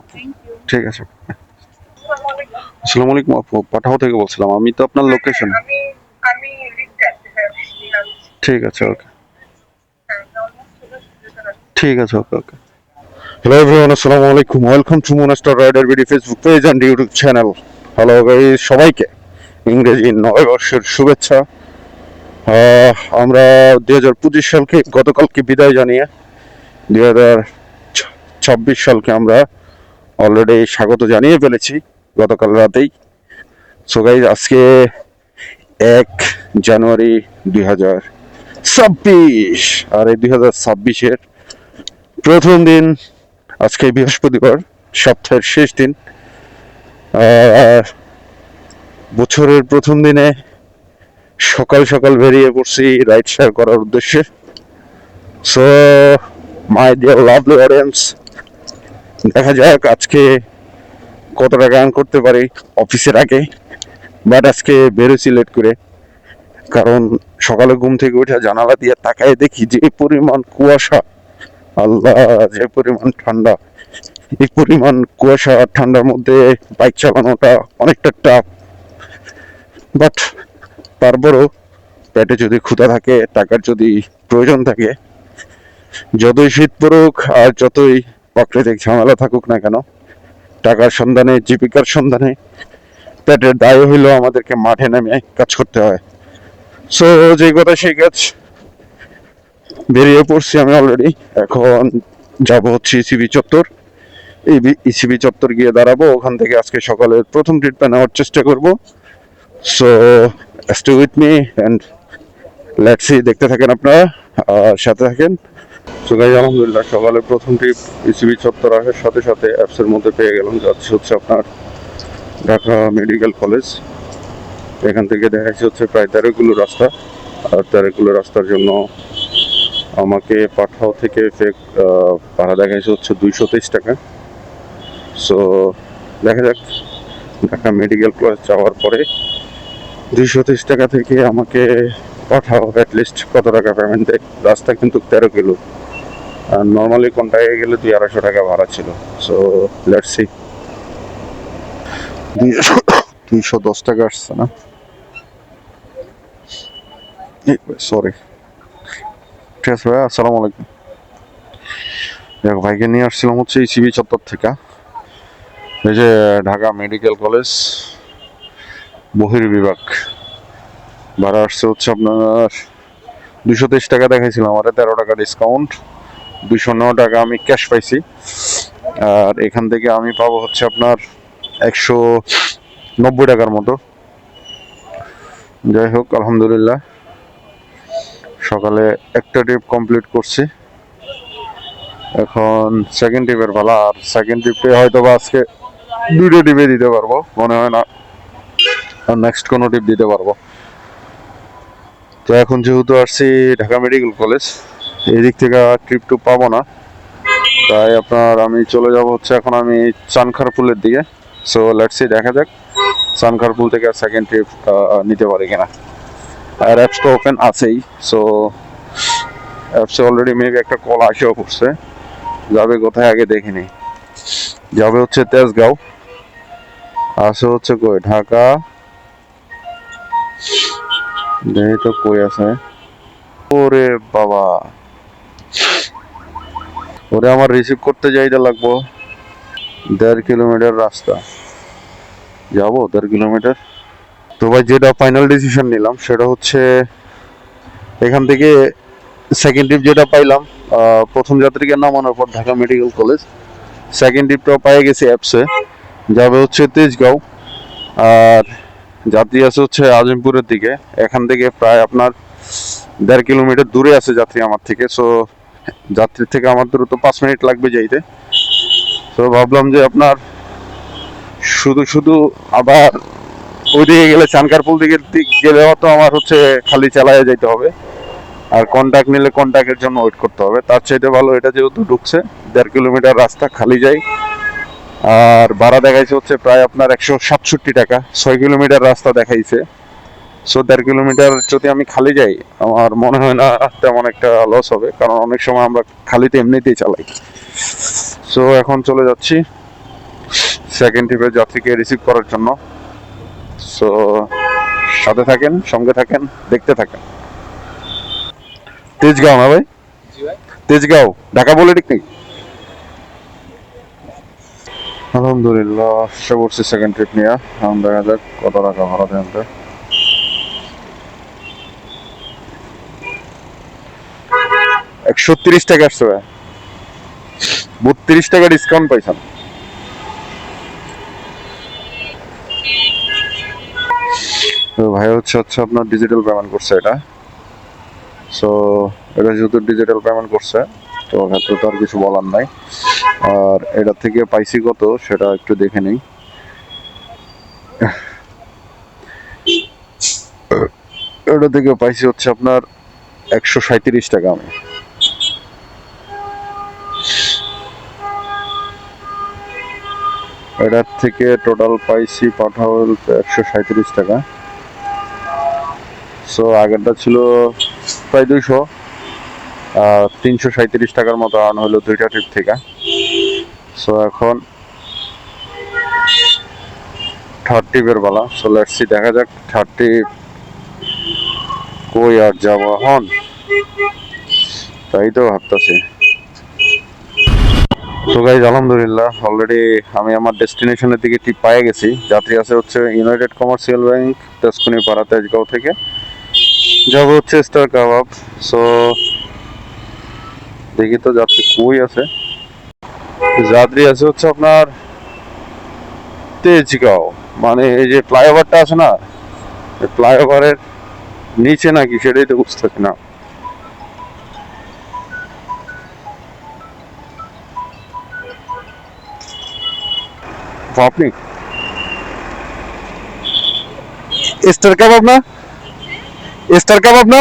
আপু ঠিক আছে। আসসালামু আলাইকুম আপু পাঠাও থেকে বলছিলাম আমি তো আপনার লোকেশন হ্যাঁ। ঠিক আছে ওকে। হ্যাঁ। ঠিক আছে ওকে ওকে। হ্যালো এভরিওয়ান আসসালামু আলাইকুম welcome to monster rider video Facebook page and YouTube channel hello guys সবাইকে। ইংরেজি নয় বর্ষের শুভেচ্ছা। আমরা দুই হাজার পঁচিশ সালকে গতকালকে বিদায় জানিয়ে দুই হাজার ছাব্বিশ সালকে আমরা অলরেডি স্বাগত জানিয়ে ফেলেছি গতকাল রাতেই। সো গাইজ আজকে এক জানুয়ারি দুই হাজার ছাব্বিশ। আর এই দুই হাজার ছাব্বিশের প্রথম দিন, আজকে বৃহস্পতিবার, সপ্তাহের শেষ দিন। আর বছরের প্রথম দিনে সকাল সকাল বেরিয়ে পড়ছি রাইড শেয়ার করার উদ্দেশ্যে। So my dear lovely audience দেখা যাক আজকে কত টাকা করতে পারি অফিসের আগে। বাট আজকে বেরোছি লেট করে। কারণ সকালে ঘুম থেকে উঠে জানালা দিয়ে তাকায় দেখি যে পরিমাণ কুয়াশা। আল্লাহ, যে পরিমাণ ঠান্ডা। এই পরিমাণ কুয়াশা আর ঠান্ডার মধ্যে বাইক চালানোটা অনেকটা টাফ বাট তারপরও পেটে যদি ক্ষুধা থাকে, টাকার যদি প্রয়োজন থাকে, যতই শীত পড়ুক আর যতই প্রাকৃতিক ঝামেলা থাকুক না কেন, টাকার সন্ধানে, জীবিকার সন্ধানে, পেটের দায় হইলেও আমাদেরকে মাঠে নেমে কাজ করতে হয়। সো যে কথা সেই কাজ বেরিয়ে পড়ছি আমি অলরেডি এখন যাব হচ্ছে ইসিবি চত্বর। এই ইসিবি চত্বর গিয়ে দাঁড়াবো। ওখান থেকে আজকে সকালের প্রথম ট্রিটটা নেওয়ার চেষ্টা করব। So stay with me and let's দেখতে থাকেন আপনারা, আর সাথে থাকেন সো আলহামদুলিল্লাহ সকালের প্রথম ট্রিপ ইসিবি চত্বর আসার সাথে সাথে অ্যাপসের মধ্যে পেয়ে গেলাম। যাচ্ছে হচ্ছে আপনার ঢাকা মেডিকেল কলেজ। এখান থেকে দেখা যাচ্ছে হচ্ছে প্রায় তেরো কিলো রাস্তা। আর তেরো কিলো রাস্তার জন্য আমাকে পাঠাও থেকে ফেক ভাড়া দেখাইছে হচ্ছে দুইশো তেইশ টাকা। সো দেখা যাক, ঢাকা মেডিকেল কলেজ যাওয়ার পরে দুইশো তেইশ টাকা থেকে আমাকে পাঠাও অ্যাটলিস্ট কত টাকা পেমেন্ট দেয় রাস্তা কিন্তু তেরো কিলো। আর নর্মালি কন্টাক্টে গেলে দুই আড়াইশো টাকা ভাড়া ছিল। সো লেটস সি দুইশো দশ টাকা আসছে না? সরি ঠিক আছে ভাই, আসসালামু আলাইকুম। দেখ, ভাইকে নিয়ে আসছিলাম হচ্ছে ইসিবি চত্বর থেকে। এই যে ঢাকা মেডিকেল কলেজ বহির বিভাগ ভাড়া আসছে হচ্ছে আপনার দুশো তেইশ টাকা দেখাইছিলাম, আমার তেরো টাকা ডিসকাউন্ট দুশো ন টাকা আমি ক্যাশ পাইছি। আর এখান থেকে আমি পাবো হচ্ছে আপনার একশো নব্বই টাকার মতো। যাই হোক, আলহামদুলিল্লাহ। সকালে একটা ট্রিপ কমপ্লিট করছি। এখন সেকেন্ড ট্রিপের ভালো আর সেকেন্ড ট্রিপে হয়তো বা আজকে দুটো ট্রিপে দিতে পারব, মনে হয় না। আর নেক্সট কোনো ট্রিপ দিতে পারব। তো এখন যেহেতু আসছি ঢাকা মেডিকেল কলেজ এই দিক থেকে ট্রিপ টু পাবো না। তাই আপনার আমি চলে যাব হচ্ছে এখন আমি চানখারপুলের দিকে। সো লেটসি দেখা যাক চানখারপুল থেকে আর সেকেন্ড ট্রিপ নিতে পারি কিনা। আর অ্যাপস তো ওপেন আছেই সো অ্যাপসে অলরেডি মেবি একটা কল আসেও পড়ছে যাবে কোথায় আগে দেখিনি। যাবে হচ্ছে তেজগাঁও। আসে হচ্ছে কই? ঢাকা। দেখি তো কই আছে? ওরে বাবা। ওরে আমার রিসিভ করতে যাইতে লাগবো। দেড় কিলোমিটার রাস্তা। যাব দেড় কিলোমিটার। তো ভাই, যেটা ফাইনাল ডিসিশন নিলাম, সেটা হচ্ছে এখান থেকে সেকেন্ড ট্রিপ যেটা পাইলাম প্রথম যাত্রীকে নামানোর পর ঢাকা মেডিকেল কলেজ। সেকেন্ড ট্রিপটাও পেয়ে গেছি অ্যাপসে যাবে হচ্ছে তেজগাঁও। আর যাত্রী আছে হচ্ছে আজিমপুরের দিকে। এখান থেকে প্রায় আপনার দেড় কিলোমিটার দূরে আছে যাত্রী আমার থেকে। সো যাত্রীর থেকে আমার দূরত্ব পাঁচ মিনিট লাগবে যাইতে। তো ভাবলাম যে আপনার শুধু শুধু আবার ওইদিকে গেলে চানকারপুল দিকে দিক গেলেও তো আমার হচ্ছে খালি চালায় যাইতে হবে। আর কন্টাক্ট নিলে কন্টাক্টের জন্য ওয়েট করতে হবে। তার চাইতে ভালো এটা যেহেতু ঢুকছে, দেড় কিলোমিটার রাস্তা খালি যায়। আর ভাড়া দেখাইছে হচ্ছে প্রায় আপনার একশো সাতষট্টি টাকা। ছয় কিলোমিটার রাস্তা দেখাইছে। সো দেড় কিলোমিটার যদি আমি খালি যাই আমার মনে হয় না তেমন একটা লস হবে কারণ অনেক সময় আমরা খালিতে এমনিতেই চালাই। সো এখন চলে যাচ্ছি সেকেন্ড ট্রিপের যাত্রীকে রিসিভ করার জন্য। সো সাথে থাকেন সঙ্গে থাকেন দেখতে থাকেন। তেজগাঁও না ভাই? তেজগাঁও ঢাকা বলে ঠিক নেই আলহামদুলিল্লাহ, আশা করছি সেকেন্ড ট্রিপ নিয়ে। এখন দেখা যাক কত টাকা ভাড়া দেন। একশো তিরিশ টাকা আসছে ভাই। বত্রিশ টাকা ডিসকাউন্ট পাইছেন। তো ভাই হচ্ছে হচ্ছে আপনার ডিজিটাল পেমেন্ট করছে এটা। সো এটা যেহেতু ডিজিটাল পেমেন্ট করছে, তো ক্ষেত্রে তো আর কিছু বলার নাই। আর এটা থেকে পাইছি কত সেটা একটু দেখে নিই। এটা থেকে পাইছি হচ্ছে আপনার একশো সাঁত্রিশ টাকা আমি। এটার থেকে টোটাল পাইছি পাঠাওয়াল একশো সাঁত্রিশ টাকা। সো আগেরটা ছিল প্রায় দুইশো তিনশো সাঁত্রিশ টাকার মতো আন হলো দুইটা ট্রিপ থেকে। সো এখন থার্ড ট্রিপের বেলা সো লেটসি দেখা যাক থার্ড ট্রিপ কই আর যাব এখন। তাই তো ভাবতেছি। তো গাইজ আলহামদুলিল্লাহ অলরেডি আমি আমার ডেস্টিনেশনের দিকে ঠিক পেয়ে গেছি। যাত্রী আছে হচ্ছে ইউনাইটেড কমার্শিয়াল ব্যাংক তেজকুনি পাড়া তেজগাঁও থেকে। যাব হচ্ছে স্টার কাবাব সো দেখি তো যাত্রী কই আছে। যাত্রী আছে হচ্ছে আপনার তেজগাঁও। মানে এই যে ফ্লাইওভারটা আছে না ফ্লাইওভারের নিচে নাকি সেটাই তো বুঝতেছি না। আপনি? স্টার কাবাব না স্টার কাবাব না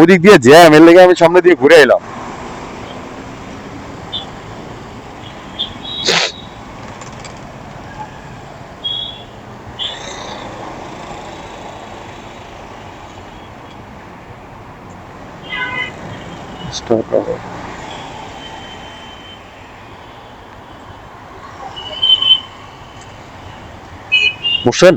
ওদিক দিয়ে জ্যাম, এর লেগে আমি সামনে দিয়ে ঘুরে এলাম। স্টার কাবাব বসেন।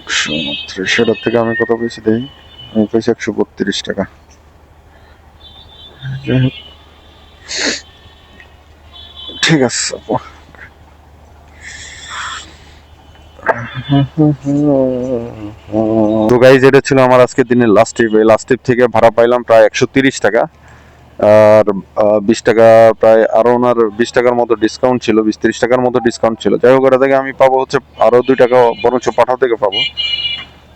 একশো উনত্রিশ এটার থেকে আমি কত পেয়েছি দেখি আমি পেয়েছি একশো বত্রিশ টাকা। ঠিক আছে আপু। তো গাইজ এটা ছিল আমার আজকের দিনের লাস্ট ট্রিপ এই লাস্ট ট্রিপ থেকে ভাড়া পাইলাম প্রায় একশো তিরিশ টাকা। আর বিশ টাকা প্রায় আরও ওনার বিশ টাকার মতো ডিসকাউন্ট ছিল, বিশ তিরিশ টাকার মতো ডিসকাউন্ট ছিল। যাই হোক এটা থেকে আমি পাবো হচ্ছে আরও দুই টাকা, বরঞ্চ পাঠাও থেকে পাবো।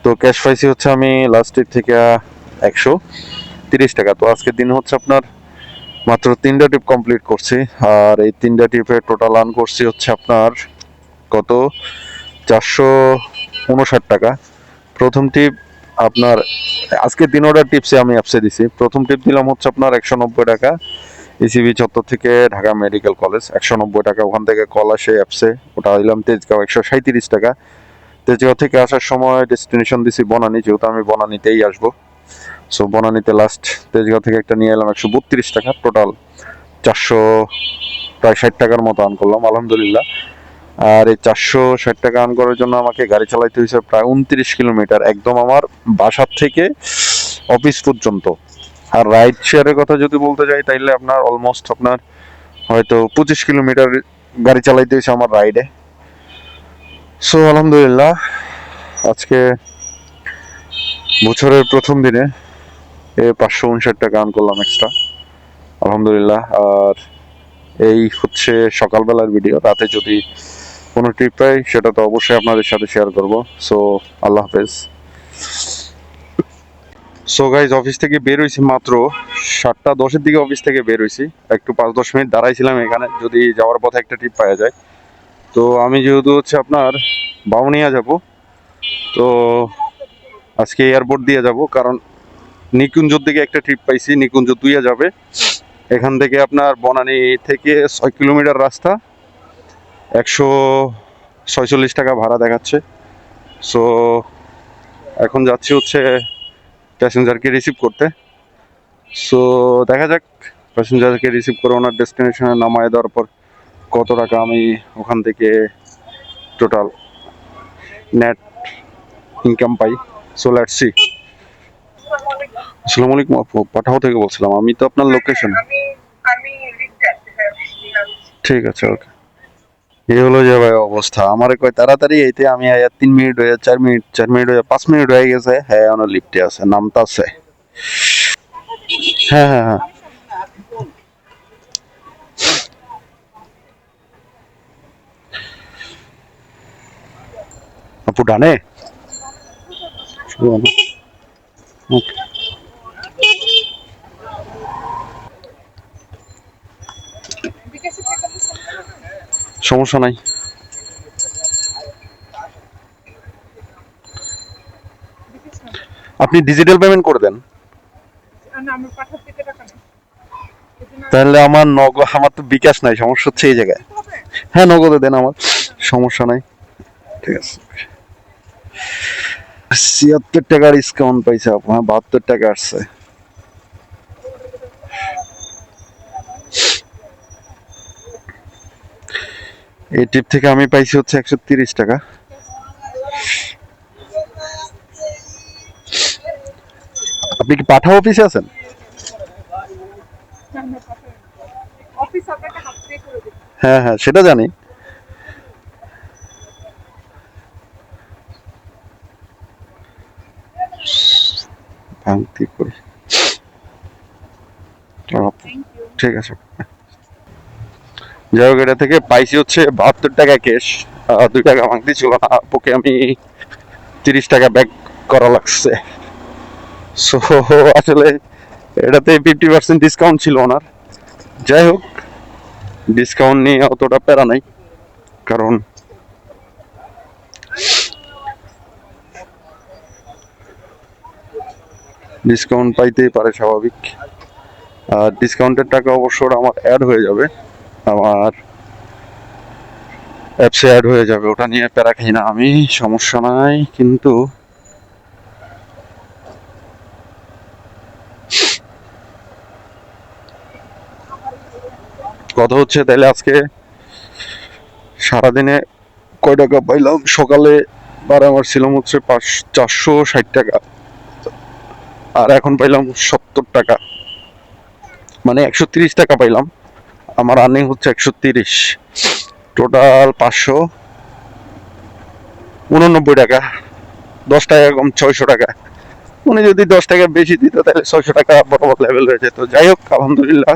তো ক্যাশ পাইছি হচ্ছে আমি লাস্ট ট্রিপ থেকে একশো তিরিশ টাকা। তো আজকের দিন হচ্ছে আপনার মাত্র তিনটা ট্রিপ কমপ্লিট করছি। আর এই তিনটা ট্রিপে টোটাল আর্ন করছি হচ্ছে আপনার কত? চারশো উনষাট টাকা। প্রথম টিপ আপনার আজকে তিন অর্ডার টিপসে আমি অ্যাপসে দিছি। প্রথম টিপ দিলাম হচ্ছে আপনার একশো নব্বই টাকা। ইসিবি চত্বর থেকে ঢাকা মেডিকেল কলেজ, একশো নব্বই টাকা। ওখান থেকে কল আসে অ্যাপসে। ওটা দিলাম তেজগাঁও, একশো সাঁত্রিশ টাকা। তেজগাঁও থেকে আসার সময় ডেস্টিনেশন দিছি বনানি। যেহেতু আমি বনানিতেই আসব। সো বনানিতে লাস্ট তেজগাঁও থেকে একটা নিয়ে এলাম একশো বত্রিশ টাকা। টোটাল চারশো প্রায় ষাট টাকার মতো আন করলাম, আলহামদুলিল্লাহ। আর এই চারশো ষাট টাকা আর্ন করার জন্য আমাকে গাড়ি চালাইতে হয়েছে প্রায় উনত্রিশ কিলোমিটার একদম আমার বাসার থেকে অফিস পর্যন্ত। আর রাইড শেয়ারের কথা যদি বলতে যাই, তাইলে আপনার অলমোস্ট আপনার হয়তো পঁচিশ কিলোমিটার গাড়ি চালাইতে হয়েছে আমার রাইডে সো আলহামদুলিল্লাহ, আজকে বছরের প্রথম দিনে এ পাঁচশো উনষাট টাকা আর্ন করলাম এক্সট্রা আলহামদুলিল্লাহ, আর এই হচ্ছে সকালবেলার ভিডিও রাতে যদি কোনো ট্রিপ পাই সেটা তো অবশ্যই আপনাদের সাথে শেয়ার করব। সো আল্লাহ হাফেজ। সো গাইজ অফিস থেকে বের হয়েছি মাত্র সাতটা দশের দিকে অফিস থেকে বের হয়েছি। একটু পাঁচ দশ মিনিট দাঁড়াইছিলাম এখানে, যদি যাওয়ার পথে একটা ট্রিপ পাওয়া যায়। তো, আমি যেহেতু হচ্ছে আপনার বাউনিয়া যাব, তো আজকে এয়ারপোর্ট দিয়ে যাব, কারণ নিকুঞ্জর দিকে একটা ট্রিপ পাইছি, নিকুঞ্জ দুইয়া যাবে। এখান থেকে আপনার বনানী থেকে ছয় কিলোমিটার রাস্তা। একশো ছয়চল্লিশ টাকা ভাড়া দেখাচ্ছে। সো এখন যাচ্ছি হচ্ছে প্যাসেঞ্জারকে রিসিভ করতে। সো দেখা যাক প্যাসেঞ্জারকে রিসিভ করে ওনার ডেস্টিনেশনে নামায় দেওয়ার পর কত টাকা আমি ওখান থেকে টোটাল নেট ইনকাম পাই। সো লেটস সি আসসালামু আলাইকুম আপু পাঠাও থেকে বলছিলাম। আমি তো আপনার লোকেশন। ঠিক আছে ওকে এই হলো যে ভাই অবস্থা। আমারে কয়, তাড়াতাড়ি এইতে আমি আয়া তিন মিনিট হয়ে চার মিনিট চার মিনিট হয়ে পাঁচ মিনিট হয়ে গেছে। হ্যাঁ আমার লিফটে আছে, নামতা আছে। হ্যাঁ হ্যাঁ হ্যাঁ। আপু ডানে শুরু হলো। Okay. বিকাশে থেকে আমি সম্পূর্ণ সমস্যা নাই। আপনি ডিজিটাল পেমেন্ট করে দেন। তাহলে আমার নগ আমার তো বিকাশ নাই, সমস্যা হচ্ছে এই জায়গায়। হ্যাঁ নগদে দেন আমার, সমস্যা নাই। ঠিক আছে। ছিয়াত্তর টাকা ডিসকাউন্ট পাইছে আপু হ্যাঁ বাহাত্তর টাকা আসছে। এই টিপ থেকে আমি পাইছি হচ্ছে একশো তিরিশ টাকা। আপনি কি পাঠা অফিসে আছেন? হ্যাঁ হ্যাঁ সেটা জানি। ভাঙতি করি। ঠিক আছে। যাই হোক, এটা থেকে পাইছি হচ্ছে বাহাত্তর টাকা ক্যাশ দুই টাকা ভাঙতি ছিল না আপুকে আমি তিরিশ টাকা ব্যাক করা লাগছে। সো আসলে এটাতে ফিফটি পার্সেন্ট ডিসকাউন্ট ছিল ওনার। যাই হোক ডিসকাউন্ট নিয়ে অতটা প্যারা নাই, কারণ ডিসকাউন্ট পাইতেই পারে স্বাভাবিক। আর ডিসকাউন্টের টাকা অবশ্য আমার অ্যাড হয়ে যাবে। আমার অ্যাপসে অ্যাড হয়ে যাবে। ওটা নিয়ে প্যারা খাই না আমি, সমস্যা নাই, কিন্তু কথা হচ্ছে, তাহলে আজকে সারাদিনে কয় টাকা পাইলাম? সকালে বার আমার ছিলাম হচ্ছে পাঁচ, চারশো ষাট টাকা। আর এখন পাইলাম সত্তর টাকা। মানে একশো তিরিশ টাকা পাইলাম। আমার আর্নিং হচ্ছে একশো তিরিশ। টোটাল পাঁচশো উননব্বই টাকা। দশ টাকা কম ছয়শো টাকা। উনি যদি দশ টাকা বেশি দিত, তাহলে ছয়শো টাকা বড় বড় লেভেল হয়ে যেত। যাই হোক, আলহামদুলিল্লাহ।